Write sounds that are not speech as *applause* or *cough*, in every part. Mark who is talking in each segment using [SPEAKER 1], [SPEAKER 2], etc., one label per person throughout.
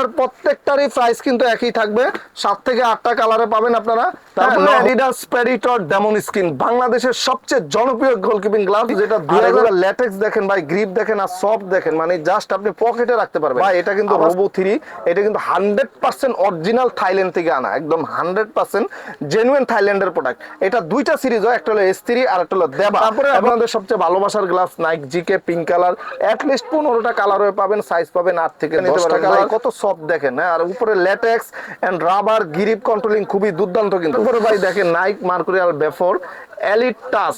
[SPEAKER 1] এগুলোর প্রত্যেকটারই প্রাইস কিন্তু একই থাকবে। সাত থেকে আটটা কালারে পাবেন আপনারা। তারপরে অ্যাডিডাস প্যারিটর ডেমন স্কিন বাংলাদেশের সবচেয়ে জনপ্রিয় গোলকিপিং গ্লাভ যেটা দুই হাজার ল্যাটেক্স দেখেন ভাই গ্রিপ দেখেন আর সফট দেখেন মানে জাস্ট আপনি পকেটে রাখতে পারবেন। ভাই এটা কিন্তু রোবো থ্রি এটা কিন্তু হান্ড্রেড পার্সেন্ট অরিজিনাল থাইল্যান্ড থেকে আনা একদম হান্ড্রেড পার্সেন্ট জেনুইন থাইল্যান্ডের প্রোডাক্ট এটা দুইটা সিরিজ হয় একটা হলো এস থ্রি আর একটা হলো দেবা তারপরে আপনাদের সবচেয়ে ভালোবাসার gloves Nike GK pink colour at least পনেরোটা কালার হয়ে পাবেন সাইজ পাবেন আট থেকে কত সফট দেখেন হ্যাঁ? আর উপরে latex and rubber grip controlling খুবই দুর্দান্ত কিন্তু। তারপরে ভাই দেখেন নাইক মার্কুরিয়াল বেফোর এলিট টাস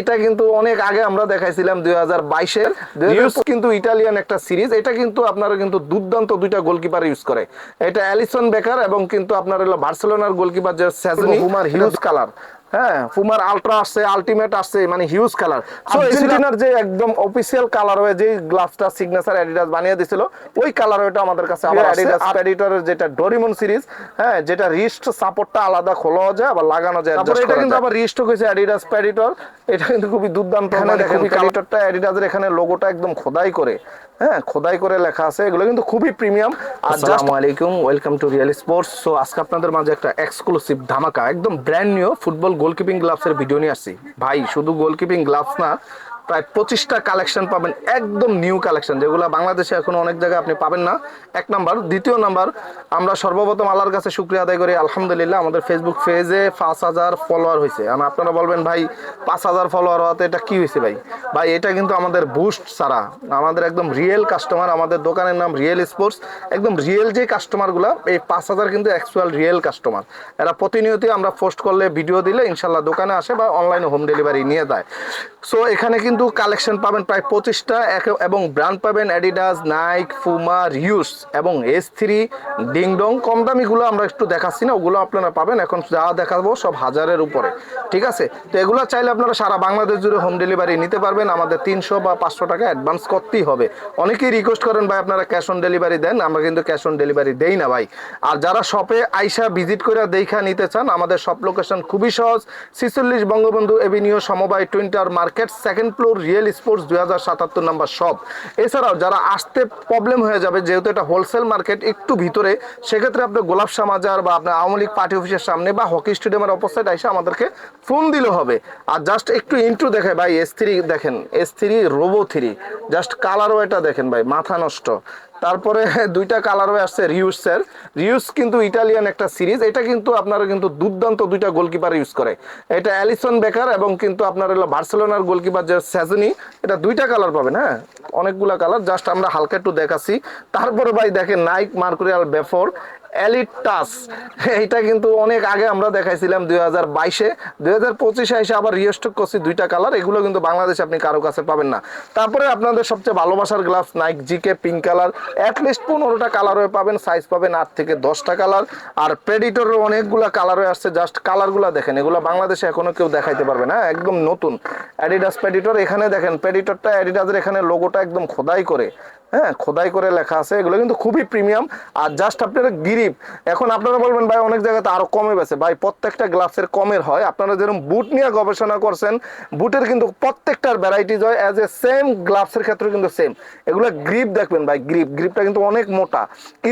[SPEAKER 1] এটা কিন্তু অনেক আগে আমরা দেখাইছিলাম দুই হাজার বাইশের। কিন্তু ইটালিয়ান একটা সিরিজ এটা কিন্তু আপনারা কিন্তু দুর্দান্ত দুইটা গোলকিপার ইউজ করে। এটা অ্যালিসন বেকার এবং কিন্তু আপনার হলো বার্সেলোনার গোলকিপার যে সেজনি হুমার হিউজ কালার হ্যাঁ ফুমার আলট্রা আসছে আলটিমেট আসছে মানে হিউজ কালার সো আর্জেন্টিনার যে একদম অফিসিয়াল কালার হয়ে যে গ্লাভসটা সিগনেচার অ্যাডিডাস বানিয়ে দিছিল ওই কালার ওটা আমাদের কাছে আবার অ্যাডিডাস প্যাডিটরের যেটা ডোরিমন সিরিজ হ্যাঁ যেটা রিস্ট সাপোর্টটা আলাদা খোলা যায় আবার লাগানো যায় তারপরে এটা কিন্তু আবার রিস্ট হয়েছে অ্যাডিডাস প্যাডিটর এটা কিন্তু খুবই দুর্দান্ত এখানে দেখেন প্যাডিটরটা অ্যাডিডাসের এখানে লোগোটা একদম খোদাই করে। হ্যাঁ খোদাই করে লেখা আছে এগুলো কিন্তু খুবই প্রিমিয়াম আসসালামু আলাইকুম welcome to real sports so আজকে আপনাদের মাঝে একটা এক্সক্লুসিভ ধামাকা একদম ব্র্যান্ড নিউ ফুটবল গোলকিপিং গ্লাভসের ভিডিও নিয়ে আসছি। ভাই শুধু গোলকিপিং গ্লাভস না প্রায় পঁচিশটা কালেকশন পাবেন, একদম নিউ কালেকশন যেগুলো বাংলাদেশে এখন অনেক জায়গায় আপনি পাবেন না। এক নাম্বার দ্বিতীয় নাম্বার আমরা সর্বপ্রথম আল্লাহর কাছে শুক্রিয়া আদায় করি, আলহামদুলিল্লাহ, আমাদের ফেসবুক পেজে পাঁচ হাজার ফলোয়ার হয়েছে। আর আপনারা বলবেন, ভাই, পাঁচ হাজার ফলোয়ার হওয়াতে এটা কি হয়েছে ভাই? ভাই, এটা কিন্তু আমাদের বুস্ট ছাড়া, আমাদের একদম রিয়েল কাস্টমার আমাদের দোকানের নাম রিয়েল স্পোর্টস একদম রিয়েল যে কাস্টমারগুলো এই পাঁচ হাজার কিন্তু অ্যাকচুয়াল রিয়েল কাস্টমার এরা প্রতিনিয়তই আমরা পোস্ট করলে ভিডিও দিলে, ইনশাল্লাহ দোকানে আসে বা অনলাইনে হোম ডেলিভারি নিয়ে দেয় সো এখানে কিন্তু কালেকশন পাবেন প্রায় পঁচিশটা। এবং ব্র্যান্ড পাবেন অ্যাডিডাস নাইক ফুমা রিউস এবং এস থ্রি ডিংডং কম দামিগুলো আমরা একটু দেখাচ্ছি না, ওগুলো আপনারা পাবেন। এখন যা দেখাবো সব হাজারের উপরে। ঠিক আছে? তো এগুলো চাইলে আপনারা সারা বাংলাদেশ জুড়ে হোম ডেলিভারি নিতে পারবেন। আমাদের তিনশো বা পাঁচশো টাকা অ্যাডভান্স করতেই হবে। অনেকেই রিকোয়েস্ট করেন, ভাই, আপনারা ক্যাশ অন ডেলিভারি দেন। আমরা কিন্তু ক্যাশ অন ডেলিভারি দেই না, ভাই। আর যারা শপে আইসা ভিজিট করে দেখা নিতে চান, আমাদের শপ লোকেশন খুবই সহজ। ছিচল্লিশ বঙ্গবন্ধু এভিনিউ সমবায় টুইন্টার market second floor real sports দুই হাজার সাতাত্তর নাম্বার শপ এছাড়াও যারা আসতে প্রবলেম হয়ে যাবে, যেহেতু এটা হোলসেল মার্কেট একটু ভিতরে, সেক্ষেত্রে আপনি গোলাপ সামাজার বা আপনার আওয়ামী লীগ পার্টি অফিসের সামনে বা হকি স্টেডিয়ামের অপোসাইড এসে আমাদেরকে ফোন দিলে হবে। আর জাস্ট একটু ইন্টু দেখে ভাই এস থ্রি দেখেন S three robo three just কালারও এটা দেখেন ভাই, মাথা নষ্ট। তারপরে *laughs* দুইটা কালার হয়ে আসছে রিউস স্যার রিউস কিন্তু ইটালিয়ান একটা সিরিজ এটা কিন্তু আপনারা কিন্তু দুর্দান্ত দুইটা গোলকিপার ইউজ করে। এটা অ্যালিসন বেকার এবং কিন্তু আপনার হলো বার্সেলোনার গোলকিপার যে স্যাজনি এটা দুইটা কালার পাবেন হ্যাঁ? অনেকগুলা কালার জাস্ট আমরা হালকা একটু দেখাচ্ছি। তারপরে ভাই দেখেন নাইক মার্কুরিয়াল বেফোর এলিট টাস এইটা কিন্তু অনেক আগে আমরা দেখাইছিলাম দুই হাজার বাইশে। দুই হাজার পঁচিশে এসে আবার রিস্টক করছি দুইটা কালার এগুলো কিন্তু বাংলাদেশে আপনি কারও কাছে পাবেন না। তারপরে আপনাদের সবচেয়ে ভালোবাসার gloves Nike GK pink colour at least পনেরোটা হয়ে পাবেন সাইজ পাবেন আট থেকে দশটা কালার আর প্রেডিটরের অনেকগুলো হয়ে আসছে জাস্ট কালারগুলো দেখেন। এগুলো বাংলাদেশে এখনও কেউ দেখাইতে পারবে না, একদম নতুন। অ্যাডিডাস প্রেডিটর এখানে দেখেন প্রেডিটরটা অ্যাডিডাসের এখানে লোগোটা একদম খোদাই করে। হ্যাঁ খোদাই করে লেখা আছে। এগুলো কিন্তু খুবই প্রিমিয়াম আর জাস্ট আপনারা গিরিপ এখন আপনারা বলবেন, ভাই, অনেক জায়গাতে আরও কমে গেছে। ভাই, প্রত্যেকটা গ্লাভসের কমের হয়। আপনারা যেরকম বুট নিয়ে গবেষণা করছেন, বুটের কিন্তু প্রত্যেকটার ভ্যারাইটিস হয় অ্যাজ এ সেম গ্লাভসের ক্ষেত্রে কিন্তু সেম এগুলো গ্রিপ দেখবেন, ভাই গ্রিপ গ্রিপটা কিন্তু অনেক মোটা।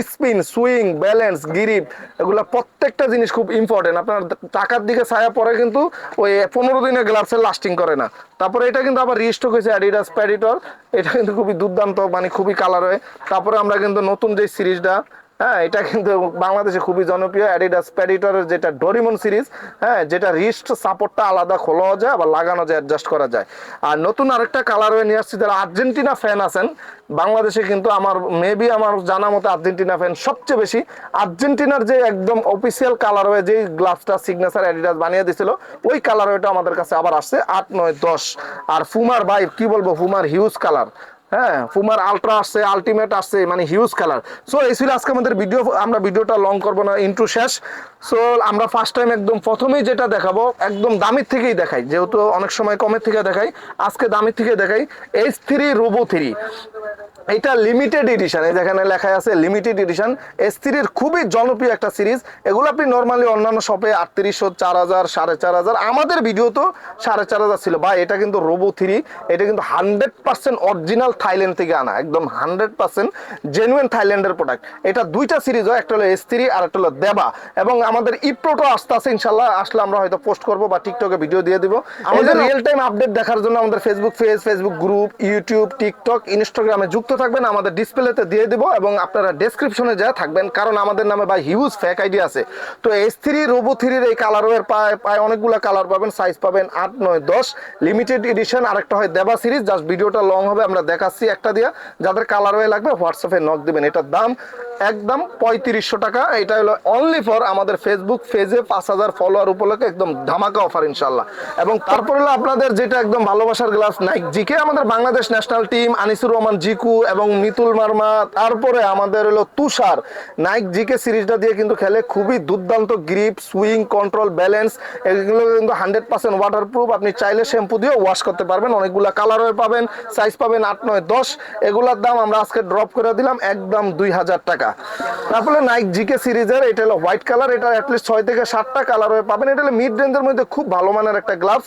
[SPEAKER 1] স্পিন, সুইং ব্যালেন্স গ্রিপ এগুলো প্রত্যেকটা জিনিস খুব ইম্পর্টেন্ট আপনার টাকার দিকে ছায়া পরে কিন্তু ওই পনেরো দিনে গ্লাভসের লাস্টিং করে না। তারপরে এটা কিন্তু আবার রিস্টক হয়েছে অ্যাডিডাস প্যাডিটর এটা কিন্তু খুবই দুর্দান্ত মানে খুবই কালার হয়। তারপরে আমরা কিন্তু নতুন যে সিরিজটা হ্যাঁ এটা কিন্তু বাংলাদেশে খুবই জনপ্রিয় অ্যাডিডাস প্যাডিটরের যেটা ডোরিমন সিরিজ হ্যাঁ যেটা রিস্ট সাপোর্টটা আলাদা খোলা যায়, আবার লাগানো যায় অ্যাডজাস্ট করা যায়। আর নতুন আরেকটা কালার হয়ে নিয়ে আসছি, যারা আর্জেন্টিনা ফ্যান আছেন, বাংলাদেশে কিন্তু আমার মেবি আমার জানা মতো আর্জেন্টিনা ফ্যান সবচেয়ে বেশি। আর্জেন্টিনার যে একদম অফিসিয়াল কালার হয়ে যেই গ্লাভসটা সিগনেচার অ্যাডিডাস বানিয়ে দিছিল ওই কালার ওইটা আমাদের কাছে আবার আসছে, আট, নয়, দশ। আর ফুমার ভাই, কি বলব ফুমার হিউজ কালার হ্যাঁ ফুমার আলট্রা আসছে আলটিমেট আসছে মানে হিউজ কালার সো এই ছিল আজকে আমাদের ভিডিও আমরা ভিডিওটা লং করব না ইন্টু শেষ। সো আমরা ফার্স্ট টাইম একদম প্রথমেই যেটা দেখাবো, একদম দামের থেকেই দেখাই, যেহেতু অনেক সময় কমের থেকে দেখাই, আজকে দামের থেকে দেখাই এইচ থ্রি রোবো থ্রি এটা লিমিটেড এডিশন এই যেখানে লেখা আছে লিমিটেড এডিশন এস থ্রির খুবই জনপ্রিয় একটা সিরিজ এগুলো আপনি নর্মালি অন্যান্য শপে আটত্রিশশো, চার হাজার, সাড়ে চার হাজার, আমাদের ভিডিও তো সাড়ে চার হাজার ছিল। বা এটা কিন্তু রোবো থ্রি এটা কিন্তু হান্ড্রেড পার্সেন্ট অরিজিনাল থাইল্যান্ড থেকে আনা একদম হান্ড্রেড পার্সেন্ট জেনুইন থাইল্যান্ডের প্রোডাক্ট এটা দুইটা সিরিজ হয় একটা হলো এস থ্রি আর একটা হলো দেবা এবং আমাদের ইপ্রোটো আসতে আছে ইনশাল্লাহ আসলে আমরা হয়তো পোস্ট করব বা টিকটকে ভিডিও দিয়ে দিব। আমাদের রিয়েল টাইম আপডেট দেখার জন্য আমাদের Facebook page Facebook group YouTube TikTok ইনস্টাগ্রামে যুক্ত থাকবেন। আমাদের ডিসপ্লেতে দিয়ে দিব এবং আপনারা ডেসক্রিপশনে যা থাকবেন কারণ আমাদের নামে বা হিউজ ফ্যাক আইডি আছে। তো এস থ্রি রোবো থ্রির এই কালারের পায় পায় অনেকগুলো কালার পাবেন সাইজ পাবেন আট নয় দশ। লিমিটেড এডিশন আরেকটা হয় দেবা সিরিজ জাস্ট ভিডিওটা লং হবে আমরা দেখাচ্ছি একটা দিয়া, যাদের কালার হয়ে লাগবে হোয়াটসঅ্যাপে নক দিবেন। এটার দাম একদম পঁয়ত্রিশশো টাকা। এটা হলো অনলি ফর আমাদের ফেসবুক পেজে পাঁচ হাজার ফলোয়ার উপলক্ষে একদম ধামাকা অফার ইনশাল্লাহ এবং তারপর হলো আপনাদের যেটা একদম ভালোবাসার গ্লাস নাইক জিকে আমাদের বাংলাদেশ ন্যাশনাল টিম আনিসুর রহমান, জিকু এবং মিতুল মার্মা। তারপরে আমাদের হলো তুষার। নাইক জিকে সিরিজটা দিয়ে কিন্তু খেলে খুবই দুর্দান্ত গ্রিপ সুইং কন্ট্রোল ব্যালেন্স এগুলো কিন্তু হান্ড্রেড পার্সেন্ট ওয়াটার প্রুফ আপনি চাইলে শ্যাম্পু দিয়েও ওয়াশ করতে পারবেন। অনেকগুলো কালারও পাবেন সাইজ পাবেন আট নয় দশ, এগুলার দাম আমরা আজকে ড্রপ করে দিলাম, একদম দুই হাজার টাকা। তারপরে নাইক জিকে সিরিজের এটা হলো হোয়াইট কালার এটা অ্যাটলিস্ট ছয় থেকে সাতটা কালার হয়ে পাবেন। এটা হলো মিড রেঞ্জের মধ্যে খুব ভালো মানের একটা গ্লাভস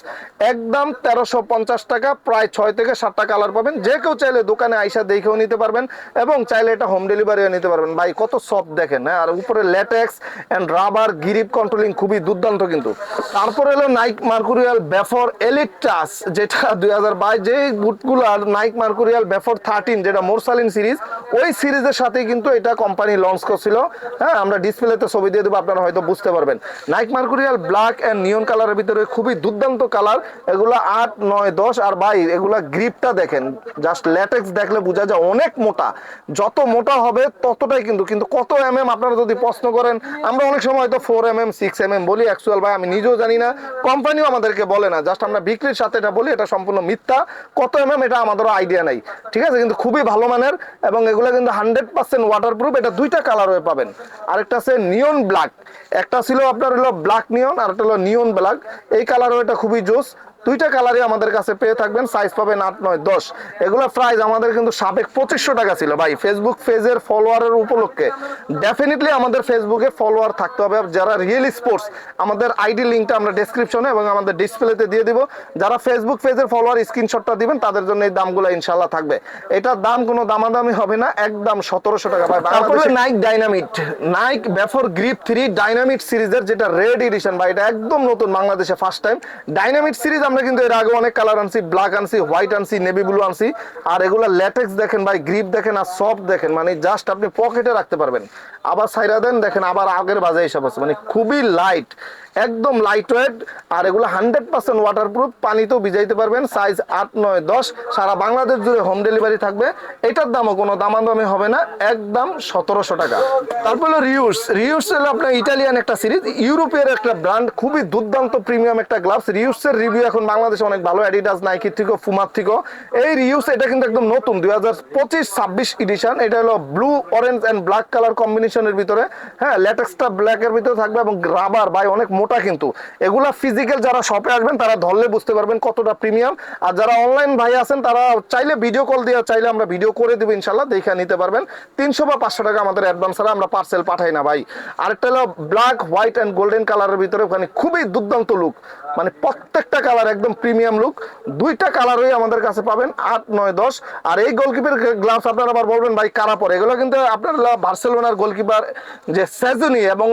[SPEAKER 1] একদম তেরোশো পঞ্চাশ টাকা, প্রায় ছয় থেকে সাতটা কালার পাবেন। যে কেউ চাইলে দোকানে আইসা দেখেও নিতে পারবেন এবং চাইলে এটা হোম ডেলিভারিও নিতে পারবেন। ভাই, কত সফট দেখেন হ্যাঁ? আর উপরে latex and rubber grip controlling খুবই দুর্দান্ত কিন্তু। তারপরে হলো নাইক মার্কুরিয়াল বেফর এলিট টাস যেটা দুই হাজার বাইশ যে বুটগুলো আর নাইক মার্কুরিয়াল বেফর থার্টিন যেটা মোরসালিন সিরিজ ওই সিরিজের সাথে কিন্তু এটা কোম্পানি লঞ্চ করছিল। হ্যাঁ আমরা ডিসপ্লেতে ছবি দিয়ে দেবো, আপনারা হয়তো বুঝতে পারবেন। Nike Mercurial black and neon কালারের ভিতরে খুবই দুর্দান্ত কালার এগুলো আট, নয়, দশ, আর বাই এগুলা গ্রিপটা দেখেন জাস্ট ল্যাটেক্স দেখলে বোঝা যায় অনেক মোটা। যত মোটা হবে, ততটাই কিন্তু কিন্তু কত এম এম আপনারা যদি প্রশ্ন করেন, আমরা অনেক সময় হয়তো four M M six M M বলি অ্যাকচুয়াল ভাই, আমি নিজেও জানি না। কোম্পানিও আমাদেরকে বলে না জাস্ট আমরা বিক্রির সাথে এটা বলি, এটা সম্পূর্ণ মিথ্যা। কত এম এম এটা আমাদেরও আইডিয়া নাই। ঠিক আছে? কিন্তু খুবই ভালো মানের এবং এগুলো কিন্তু হান্ড্রেড পার্সেন্ট ওয়াটার প্রুফ এটা দুইটা কালার হয়ে পাবেন। আরেকটা আছে নিয়ন ব্ল্যাক একটা ছিল আপনার হলো ব্ল্যাক নিয়ন আর একটা হলো নিয়ন ব্ল্যাক এই কালার হয়ে এটা খুবই জোস। দুইটা কালারই আমাদের কাছে পেয়ে থাকবেন সাইজ পাবেন আট নয় দশ। এগুলো প্রাইস আমাদের কিন্তু সাবেক পঁচিশশো টাকা ছিল। ভাই ফেসবুক পেজের ফলোয়ারের উপলক্ষে ডেফিনেটলি আমাদের ফেসবুকে ফলোয়ার থাকতে হবে। যারা রিয়েল স্পোর্টস আমাদের আইডি লিঙ্কটা আমরা ডেসক্রিপশনে এবং আমাদের ডিসপ্লেতে দিয়ে দিব। যারা ফেসবুক পেজের ফলোয়ার স্ক্রিনশটটা দিবেন তাদের জন্য এই দামগুলো ইনশাল্লাহ থাকবে। এটার দাম কোনো দামাদামি হবে না একদম সতেরোশো টাকা। ভাই তারপরে Nike dynamite Nike vapor grip three dynamite সিরিজের যেটা রেড এডিশন বা এটা একদম নতুন বাংলাদেশে ফার্স্ট টাইম ডাইনামিট সিরিজ আমরা কিন্তু এর আগে অনেক কালার আনছি ব্ল্যাক আনছি হোয়াইট আনছি নেভি ব্লু আনছি। আর এগুলো ল্যাটেক্স দেখেন ভাই গ্রিপ দেখেন আর সফট দেখেন মানে জাস্ট আপনি পকেটে রাখতে পারবেন। আবার সাইরা দেন, দেখেন আবার আগের বাজে হিসাব আছে মানে খুবই লাইট একদম লাইট ওয়েট আর এগুলো হান্ড্রেড পার্সেন্ট ওয়াটার প্রুফ পানিতেও ভিজাইতে পারবেন সাইজ আট, নয়, দশ। সারা বাংলাদেশ জুড়ে হোম ডেলিভারি থাকবে। এটার দামও কোনো দামাদামি হবে না, একদম সতেরোশো টাকা। তারপর হলো রিউস রিউস হলো আপনার ইটালিয়ান একটা সিরিজ ইউরোপের একটা ব্র্যান্ড খুবই দুর্দান্ত প্রিমিয়াম একটা গ্লাভস রিউসের রিভিউ এখন বাংলাদেশে অনেক ভালো অ্যাডিডাস নাইকির থেকেও ফুমার থেকেও। এই রিউস এটা কিন্তু একদম নতুন, দুই হাজার পঁচিশ, ছাব্বিশ এডিশন এটা হলো blue orange and black colour কম্বিনেশনের ভিতরে। হ্যাঁ ল্যাটেক্সটা ব্ল্যাকের ভিতরে থাকবে এবং রাবার বাই অনেক মোটা কিন্তু। এগুলা ফিজিক্যাল যারা শপে আসবেন, তারা ধরলে বুঝতে পারবেন কতটা প্রিমিয়াম আর যারা অনলাইন ভাই আছেন, তারা চাইলে ভিডিও কল দিয়ে চাইলে আমরা ভিডিও করে দেবো ইনশাল্লাহ দেখে নিতে পারবেন। তিনশো বা পাঁচশো টাকা আমাদের অ্যাডভান্স ছাড়া আমরা পার্সেল পাঠাই না ভাই। আরেকটা হলো ব্ল্যাক হোয়াইট অ্যান্ড গোল্ডেন কালারের ভিতরে ওখানে খুবই দুর্দান্ত লুক মানে প্রত্যেকটা কালার একদম প্রিমিয়াম লুক দুইটা কালারই আমাদের কাছে পাবেন আট, নয়, দশ। আর এই গোলকিপার গ্লাভস আপনারা আবার বলবেন, ভাই, কারা পরে? এগুলো কিন্তু আপনার বার্সেলোনার গোলকিপার যে সেজনি এবং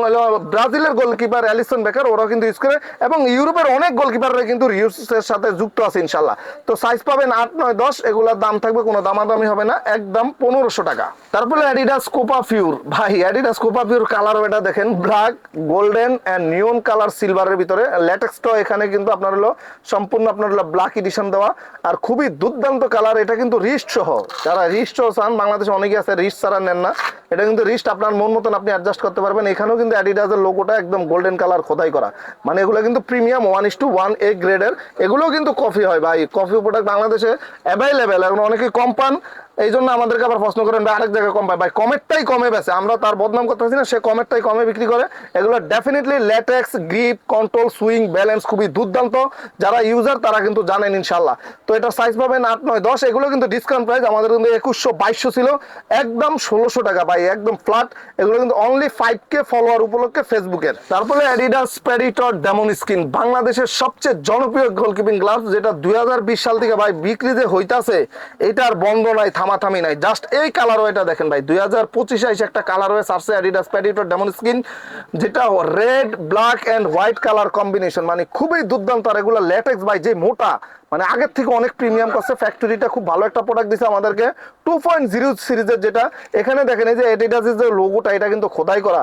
[SPEAKER 1] ব্রাজিলের গোলকিপার অ্যালিসন বেকার, ওরাও কিন্তু ইউজ করে। এবং ইউরোপের অনেক গোলকিপাররা কিন্তু রিউসের সাথে যুক্ত আছে ইনশাল্লাহ তো সাইজ পাবেন আট, নয়, দশ। এগুলোর দাম থাকবে, কোনো দামাদামি হবে না। একদম পনেরোশো টাকা। তারপরে অ্যাডিডাস কোপা ফিউর ভাই অ্যাডিডাস কোপা ফিউর কালার এটা দেখেন। Black golden and neon colour সিলভারের ভিতরে। ল্যাটেক্সটাও এখানে কিন্তু আপনার হলো সম্পূর্ণ আপনার হলো ব্ল্যাক এডিশন দেওয়া আর খুবই দুর্দান্ত কালার এটা কিন্তু রিস্ট সহ। যারা রিস্ট সহ চান, বাংলাদেশে অনেকে আছে রিস্ট ছাড়া নেন না। এটা কিন্তু রিস্ট আপনার মন মতন আপনি অ্যাডজাস্ট করতে পারবেন। এখানেও কিন্তু অ্যাডিডাসের লোগোটা একদম গোল্ডেন কালার খোদাই করা। মানে এগুলো কিন্তু premium one is two one A গ্রেডের এগুলোও কিন্তু কফি হয় ভাই। কফি প্রোডাক্ট বাংলাদেশে অ্যাভেলেবেল এখন অনেকে কম পান। এই জন্য আমাদেরকে আবার প্রশ্ন করেন, ভাই, আরেক জায়গায় কম পায়। ভাই, কমেরটাই কমে বেছে আমরা তার বদনাম করতেছি না, সে কমেরটাই কমে বিক্রি করে। এগুলো definitely latex grip control swing balance খুবই দুর্দান্ত। যারা ইউজার তারা কিন্তু জানেন ইনশাল্লাহ তো এটা সাইজ পাবেন আট, নয়, দশ। এগুলো কিন্তু ডিসকাউন্ট প্রাইস আমাদের কিন্তু একুশশো বাইশশো ছিল। একদম ষোলোশো টাকা, ভাই, একদম ফ্ল্যাট এগুলো কিন্তু অনলি ফাইভ কে ফলোয়ার উপলক্ষে ফেসবুকের তারপরে অ্যাডিডাস প্যারিটর ডেমন স্কিন বাংলাদেশের সবচেয়ে জনপ্রিয় গোলকিপিং গ্লাভস যেটা দুই হাজার বিশ সাল থেকে, ভাই বিক্রি যে হইতাছে, এটার বন্ধ নাই থামাথামি নাই। জাস্ট এই কালার এটা দেখেন ভাই। দুই হাজার পঁচিশে আইসে একটা কালার হয়ে সারছে অ্যাডিডাস প্যাডিটোর ডেমন স্কিন যেটা red black and white colour combination মানে খুবই দুর্দান্ত আর এগুলো লেটেক্স ভাই, যে মোটা মানে আগের থেকে অনেক প্রিমিয়াম করছে। ফ্যাক্টরিটা খুব ভালো একটা প্রোডাক্ট দিছে আমাদেরকে। টু পয়েন্ট জিরো সিরিজের যেটা, এখানে দেখেন এই যে এডিডাসের যে লোগোটা এটা কিন্তু খোদাই করা।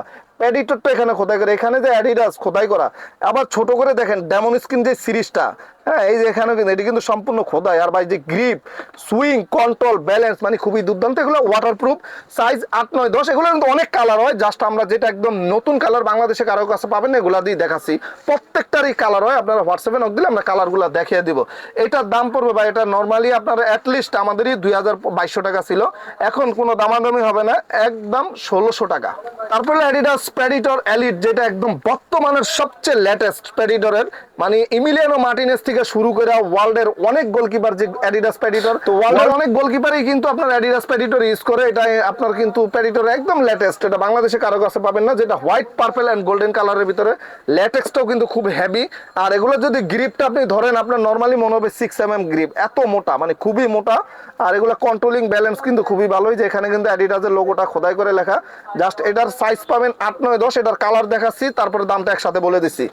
[SPEAKER 1] এডিটরটা এখানে খোদাই করা। এখানে যে অ্যাডিডাস খোদাই করা। আবার ছোট করে দেখেন ডেমন স্কিন যে সিরিজটা হ্যাঁ এই যে এখানে কিন্তু, এটি কিন্তু সম্পূর্ণ খোদাই। আর ভাই, যে গ্রিপ সুইং কন্ট্রোল ব্যালেন্স মানে খুবই দুর্দান্ত। এগুলো ওয়াটারপ্রুফ সাইজ আট নয় দশ, এগুলো কিন্তু অনেক কালার হয়। জাস্ট আমরা যেটা একদম নতুন কালার বাংলাদেশে কারও কাছে পাবেন না, এগুলা দিয়ে দেখাচ্ছি। প্রত্যেকটারই কালার হয়। আপনারা হোয়াটসঅ্যাপে নক দিলে আমরা কালারগুলো দেখিয়ে দিব। এটার দাম পড়বে বা এটা নর্মালি আপনার অ্যাটলিস্ট আমাদেরই দুই হাজার বাইশশো টাকা ছিল। এখন কোনো দামাদামি হবে না, একদম ষোলোশো টাকা। তারপরে অ্যাডিডাস প্যাডিটর এলিট যেটা একদম বর্তমানের সবচেয়ে লেটেস্ট প্যাডিটরের মানে ইমিলিয়ানো মার্টিনেস থেকে শুরু করে ওয়ার্ল্ডের অনেক গোলকিপার যে অ্যাডিডাস প্যাডিটর তো ওয়ার্ল্ডের অনেক গোলকিপারই কিন্তু আপনার অ্যাডিডাস প্যাডিটর ইউজ করে। এটা আপনার কিন্তু প্যাডিটর একদম লেটেস্ট এটা বাংলাদেশে কারও কাছে পাবেন না যেটা হোয়াইট পার্পল অ্যান্ড গোল্ডেন কালারের ভিতরে। ল্যাটেক্সটাও কিন্তু খুব হেভি আর এগুলো যদি গ্রিপটা আপনি ধরেন আপনার নর্মালি মনে হবে সিক্স এম এম গ্রিপ এত মোটা মানে খুবই মোটা। আর এগুলো কন্ট্রোলিং ব্যালেন্স কিন্তু খুবই ভালোই যে এখানে কিন্তু অ্যাডিডাসের লোগোটা খোদাই করে লেখা। জাস্ট এটার সাইজ পাবেন আট নয় দশ এটার কালার দেখাচ্ছি তারপরে দামটা একসাথে বলে দিচ্ছি।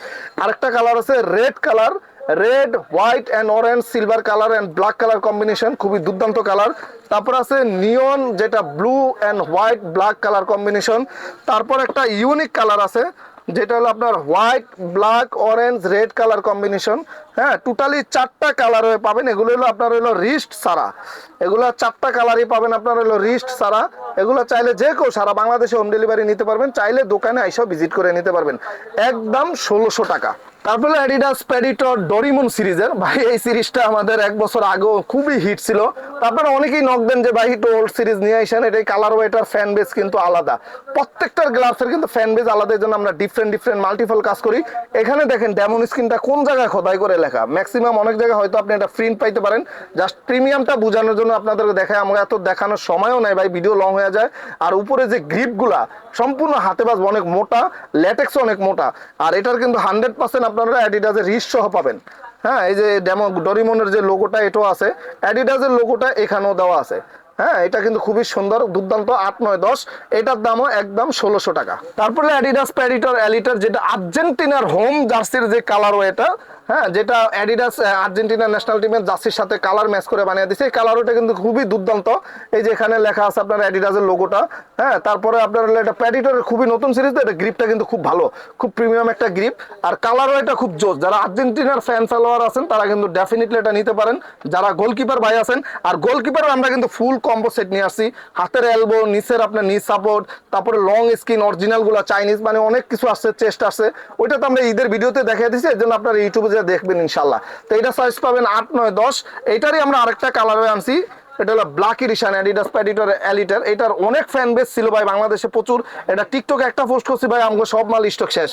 [SPEAKER 1] আরেকটা কালার আছে red colour red white and orange silver colour and black colour combination খুবই দুর্দান্ত কালার তারপর আছে নিয়ন যেটা blue and white black colour combination তারপর একটা ইউনিক কালার আছে, যেটা হলো আপনার white black orange red colour combination হ্যাঁ টোটালি চারটা কালার হয়ে পাবেন। এগুলো হলো আপনার হলো রিস্ট সারা। এগুলো চারটা কালারই পাবেন আপনার হলো রিস্ট সারা। এগুলো চাইলে যে কেউ সারা বাংলাদেশে হোম ডেলিভারি নিতে পারবেন। চাইলে দোকানে আইসা ভিজিট করে নিতে পারবেন। একদম ষোলোশো টাকা। তারপরে অ্যাডিডাস প্যাডিটর ডরিমন সিরিজের। ভাই, এই সিরিজটা আমাদের এক বছর আগেও খুবই হিট ছিল। তারপরে অনেকেই নক দেন যে, ভাই একটু ওল্ড সিরিজ নিয়ে আসেন এটাই কালার ওয়েটার ফ্যান বেস কিন্তু আলাদা। প্রত্যেকটার গ্লাভসের কিন্তু ফ্যান বেস আলাদা জন্য আমরা ডিফারেন্ট ডিফারেন্ট মাল্টিপল কাজ করি। এখানে দেখেন ডেমন স্ক্রিনটা কোন জায়গায় খোদাই করে লেখা? ম্যাক্সিমাম অনেক জায়গায় হয়তো আপনি এটা প্রিন্ট পাইতে পারেন। জাস্ট প্রিমিয়ামটা বোঝানোর জন্য আপনাদেরকে দেখায় আমরা এত দেখানোর সময়ও নাই, ভাই ভিডিও লং হয়ে যায়। আর উপরে যে গ্রিপগুলা সম্পূর্ণ হাতে বাজ অনেক মোটা ল্যাটেক্স অনেক মোটা। আর এটার কিন্তু হান্ড্রেড পার্সেন্ট আপনারা অ্যাডিডাসের রিস সহ পাবেন। হ্যাঁ এই যে ডেমো, ডরিমনের যে লোগোটা এটাও আছে। অ্যাডিডাসের লোগোটা এখানেও দেওয়া আছে। হ্যাঁ এটা কিন্তু খুবই সুন্দর, দুর্দান্ত, আট নয় দশ। এটার দামও একদম ষোলোশো টাকা। তারপরে অ্যাডিডাস প্যাডিটর অ্যালিটার যেটা আর্জেন্টিনার হোম জার্সির যে কালার এটা হ্যাঁ যেটা অ্যাডিডাস আর্জেন্টিনা ন্যাশনাল টিমের জার্সির সাথে কালার ম্যাচ করে বানিয়ে দিয়েছে এই কালার ওটা কিন্তু খুবই দুর্দান্ত। এই যে এখানে লেখা আছে আপনার অ্যাডিডাসের লোগোটা হ্যাঁ তারপরে আপনার এটা প্যাডিটরের খুবই নতুন সিরিজ তো, এটা গ্রিপটা কিন্তু খুব ভালো, খুব প্রিমিয়াম একটা গ্রিপ আর কালারও এটা খুব জোস। যারা আর্জেন্টিনার ফ্যান ফলোয়ার আছেন, তারা কিন্তু ডেফিনেটলি এটা নিতে পারেন। যারা গোলকিপার ভাই আছেন, আর গোলকিপার আমরা কিন্তু ফুল কম্বো সেট নিয়ে আসছি। হাতের এলবো নিচের আপনার নিচ সাপোর্ট তারপরে লং স্কিন অরিজিনালগুলা চাইনিজ মানে অনেক কিছু আসছে চেস্ট আসছে। ওইটা তো আমরা ঈদের ভিডিওতে দেখিয়ে দিচ্ছি এর জন্য আপনার ইউটিউবে যা দেখবেন ইনশাল্লাহ তো এটা সাইজ পাবেন আট, নয়, দশ। এইটারই আমরা আরেকটা কালার আনছি। এটা হলো ব্ল্যাক এডিশন অ্যাডিডাস প্যাডিটর এলিটার এটার অনেক ফ্যান বেস ছিল ভাই বাংলাদেশে প্রচুর। এটা টিকটকে একটা পোস্ট করছি ভাই আমাকে সব মাল স্টক শেষ।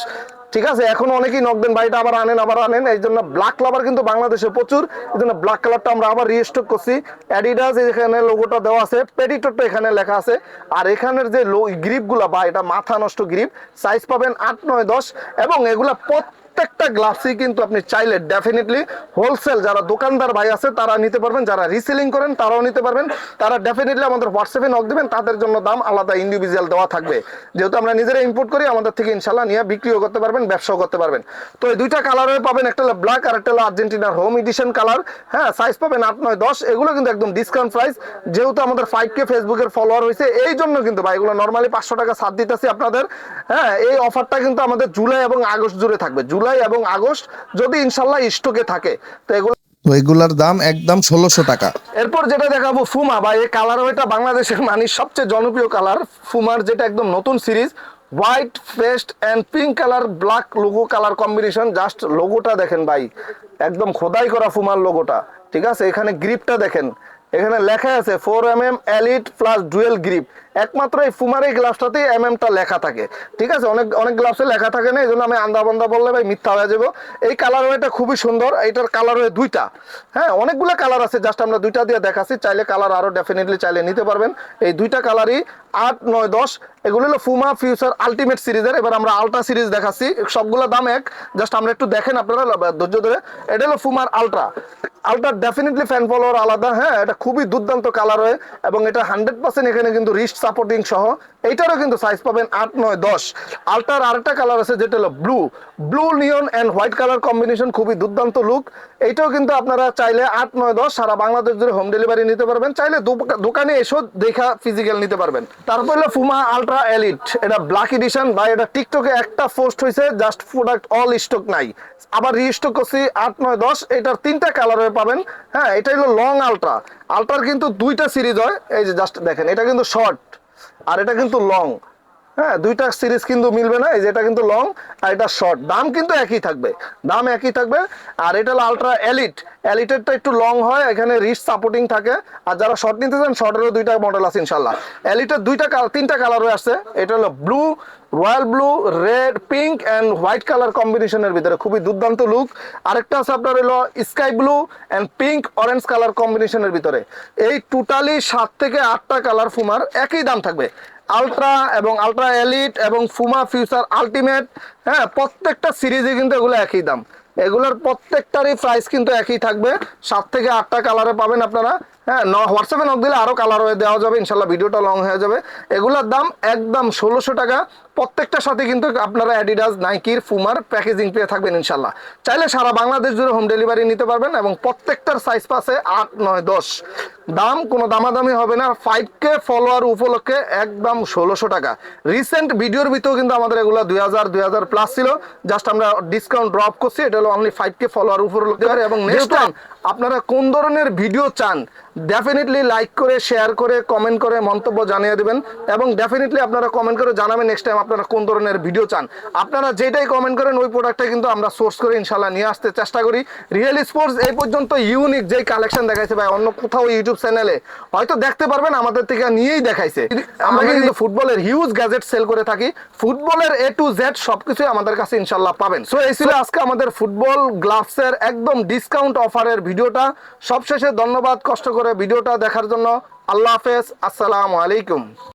[SPEAKER 1] ঠিক আছে? এখন অনেকেই নক দেন ভাইটা আবার আনেন আবার আনেন। এই জন্য ব্ল্যাক লাভার কিন্তু বাংলাদেশে প্রচুর। এই জন্য ব্ল্যাক কালারটা আমরা আবার রিস্টক করছি। অ্যাডিডাস এখানে লোগোটা দেওয়া আছে। পেডিটরটা এখানে লেখা আছে। আর এখানের যে গ্রিপগুলো বা এটা মাথা নষ্ট গ্রিপ সাইজ পাবেন আট, নয়, দশ। এবং এগুলা প্রত্যেকটা গ্লাসই কিন্তু আপনি চাইলে ডেফিনেটলি হোলসেল যারা দোকানদার ভাই আছে, তারা নিতে পারবেন। যারা রিসেলিং করেন, তারাও নিতে পারবেন। তারা ডেফিনেটলি আমাদের হোয়াটসঅ্যাপে নক দেবেন, তাদের জন্য দাম আলাদা ইন্ডিভিজুয়াল দেওয়া থাকবে। যেহেতু আমরা নিজেরা ইম্পোর্ট করি, আমাদের থেকে ইনশাল্লাহ নিয়ে বিক্রিও করতে পারবেন, ব্যবসাও করতে পারবেন। তো এই দুইটা কালারে পাবেন, একটা হলো ব্ল্যাক আর একটা হলো আর্জেন্টিনার হোম এডিশন কালার হ্যাঁ সাইজ পাবেন আট, নয়, দশ, এগুলো কিন্তু একদম ডিসকাউন্ট প্রাইস যেহেতু আমাদের ফাইভ কে ফেসবুকের ফলোয়ার হয়েছে, এই জন্য কিন্তু ভাই এগুলো নর্মালি পাঁচশো টাকা ছাড় দিতেছি আপনাদের। হ্যাঁ এই অফারটা কিন্তু আমাদের জুলাই এবং আগস্ট জুড়ে থাকবে। জুলাই এবং আগস্ট যদি ইনশাল্লাহ স্টকে থাকে। তো এগুলো
[SPEAKER 2] তো এগুলার দাম একদম ষোলোশো টাকা।
[SPEAKER 1] এরপর যেটা দেখাবো ফুমা বা এই কালার এটা বাংলাদেশের মানে সবচেয়ে জনপ্রিয় কালার ফুমার যেটা একদম নতুন series white fest and pink colour black logo colour combination just লোগোটা দেখেন ভাই একদম খোদাই করা ফুমার লোগোটা ঠিক আছে? এখানে গ্রিপটা দেখেন এখানে লেখা আছে four M M elite plus dual grip একমাত্র এই ফুমার এই গ্লাভসটাতেই এম এমটা লেখা থাকে। ঠিক আছে? অনেক অনেক গ্লাভসে লেখা থাকে না এই জন্য আমি আন্দা বন্দা বললে ভাই মিথ্যা হয়ে যাব। এই কালার ওয়েটা খুবই সুন্দর, এইটার কালার ওয়ে দুইটা। হ্যাঁ অনেকগুলো কালার আছে, জাস্ট আমরা দুইটা দিয়ে দেখাচ্ছি, চাইলে কালার আরও ডেফিনেটলি চাইলে নিতে পারবেন। এই দুইটা কালারই আট, নয়, দশ, এগুলো হলো ফুমা ফিউচার আলটিমেট সিরিজের। এবার আমরা আলট্রা সিরিজ দেখাচ্ছি, সবগুলো দাম এক। জাস্ট আমরা একটু দেখেন আপনারা, ধৈর্য ধরে। এটা হলো ফুমার ultra ultra definitely fan follower আলাদা হ্যাঁ এটা খুবই দুর্দান্ত কালার হয় এবং এটা হান্ড্রেড পার্সেন্ট এখানে কিন্তু রিস্ট সাপোর্টিং সহ, এইটারও কিন্তু সাইজ পাবেন আট, নয়, দশ। আলট্রার আরেকটা কালার আছে, যেটা হলো blue blue neon and white colour combination খুবই দুর্দান্ত লুক এইটাও কিন্তু আপনারা চাইলে আট, নয়, দশ সারা বাংলাদেশ জুড়ে হোম ডেলিভারি নিতে পারবেন। চাইলে দোকানে এসেও দেখা ফিজিক্যাল নিতে পারবেন। তারপর হলো ফুমা আলট্রা এলিট এটা ব্ল্যাক এডিশন বা এটা টিকটকে একটা পোস্ট হয়েছে জাস্ট প্রোডাক্ট অল স্টক নাই। আবার রিস্টক করছি আট, নয়, দশ। এটার তিনটা কালারে পাবেন। হ্যাঁ এটা হলো লং আলট্রা আলট্রার কিন্তু দুইটা সিরিজ হয়। এই যে জাস্ট দেখেন, এটা কিন্তু শর্ট আর এটা কিন্তু লং হ্যাঁ দুইটা সিরিজ কিন্তু মিলবে না, এই যে এটা কিন্তু লং আর এটা শর্ট দাম কিন্তু একই থাকবে, দাম একই থাকবে। আর এটা আলট্রা এলিট এলিটেরটা একটু লং হয়, এখানে রিস্ট সাপোর্টিং থাকে। আর যারা শর্ট নিতে চান শর্টেরও দুইটা মডেল আছে ইনশাল্লাহ এলিটের দুইটা তিনটা কালার হয়ে আসছে এটা হলো blue royal blue red pink and white colour কম্বিনেশনের ভিতরে। খুবই দুর্দান্ত লুক আরেকটা আছে আপনার হলো sky blue and pink orange colour কম্বিনেশনের ভিতরে। এই টোটালি সাত থেকে আটটা কালার ফুমার একই দাম থাকবে। আলট্রা এবং আলট্রা এলিট এবং ফুমা ফিউচার আলটিমেট হ্যাঁ প্রত্যেকটা সিরিজে কিন্তু এগুলো একই দাম। এগুলোর প্রত্যেকটারই প্রাইস কিন্তু একই থাকবে। সাত থেকে আটটা কালারে পাবেন আপনারা। হ্যাঁ হোয়াটসঅ্যাপে নক দিলে আরও কালার হয়ে দেওয়া যাবে ইনশাল্লাহ ভিডিওটা লং হয়ে যাবে। এগুলোর দাম একদম ষোলোশো টাকা। প্রত্যেকটার সাথে কিন্তু আপনারা অ্যাডিডাস নাইকির ফুমার প্যাকেজিং পেয়ে থাকবেন ইনশাল্লাহ। চাইলে সারা বাংলাদেশ জুড়ে হোম ডেলিভারি নিতে পারবেন এবং প্রত্যেকটার সাইজ পাশে আট নয় দশ। দাম কোনো দামাদামি হবে না ফাইভ কে ফলোয়ার উপলক্ষে একদম ষোলোশো টাকা। রিসেন্ট ভিডিওর ভিতরেও কিন্তু আমাদের এগুলো দুই হাজার দুই হাজার প্লাস ছিল। জাস্ট আমরা ডিসকাউন্ট ড্রপ করছি এটা হলো অনলি ফাইভ কে ফলোয়ার উপলক্ষে। এবং নেক্সট টাইম আপনারা কোন ধরনের ভিডিও চান? ডেফিনেটলি লাইক করে শেয়ার করে কমেন্ট করে মন্তব্য জানিয়ে দেবেন এবং ডেফিনেটলি আপনারা কমেন্ট করে জানাবেন নেক্সট টাইম আপনারা কোন ধরনের ভিডিও চান। আপনারা যেটাই কমেন্ট করেন ওই প্রোডাক্টটা কিন্তু আমরা সোর্স করে ইনশাল্লাহ নিয়ে আসতে চেষ্টা করি। রিয়েল স্পোর্টস এই পর্যন্ত ইউনিক যেই কালেকশন দেখাইছে ভাই অন্য কোথাও ইউটিউব চ্যানেলে হয়তো দেখতে পারবেন আমাদের থেকে নিয়েই দেখাইছে। আমরা কিন্তু ফুটবলের হিউজ গ্যাজেট সেল করে থাকি। ফুটবলের এ টু জেড সবকিছুই আমাদের কাছে ইনশাল্লাহ পাবেন। সো এই ছিল আজকে আমাদের ফুটবল গ্লাভসের একদম ডিসকাউন্ট অফারের ভিডিওটা সবশেষে ধন্যবাদ কষ্ট করে ভিডিওটা দেখার জন্য আল্লাহ হাফেজ। আসসালামু আলাইকুম।